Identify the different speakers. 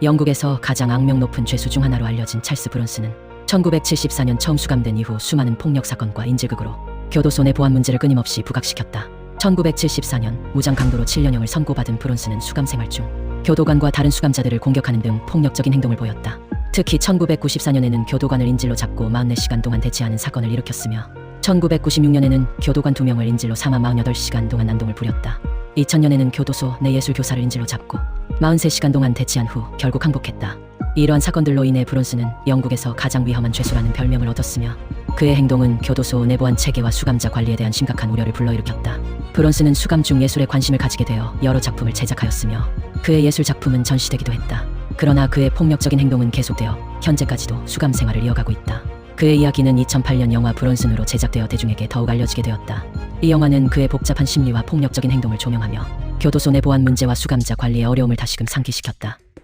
Speaker 1: 영국에서 가장 악명 높은 죄수 중 하나로 알려진 찰스 브론스는 1974년 처음 수감된 이후 수많은 폭력 사건과 인질극으로 교도소 내 보안 문제를 끊임없이 부각시켰다. 1974년 무장 강도로 7년형을 선고받은 브론스는 수감 생활 중 교도관과 다른 수감자들을 공격하는 등 폭력적인 행동을 보였다. 특히 1994년에는 교도관을 인질로 잡고 44시간 동안 대치하는 사건을 일으켰으며 1996년에는 교도관 2명을 인질로 삼아 48시간 동안 난동을 부렸다. 2000년에는 교도소 내 예술 교사를 인질로 잡고 43시간 동안 대치한 후 결국 항복했다. 이러한 사건들로 인해 브론스는 영국에서 가장 위험한 죄수라는 별명을 얻었으며 그의 행동은 교도소 내 보안 체계와 수감자 관리에 대한 심각한 우려를 불러일으켰다. 브론스는 수감 중 예술에 관심을 가지게 되어 여러 작품을 제작하였으며 그의 예술 작품은 전시되기도 했다. 그러나 그의 폭력적인 행동은 계속되어 현재까지도 수감 생활을 이어가고 있다. 그의 이야기는 2008년 영화 브론슨으로 제작되어 대중에게 더욱 알려지게 되었다. 이 영화는 그의 복잡한 심리와 폭력적인 행동을 조명하며 교도소 내 보안 문제와 수감자 관리의 어려움을 다시금 상기시켰다.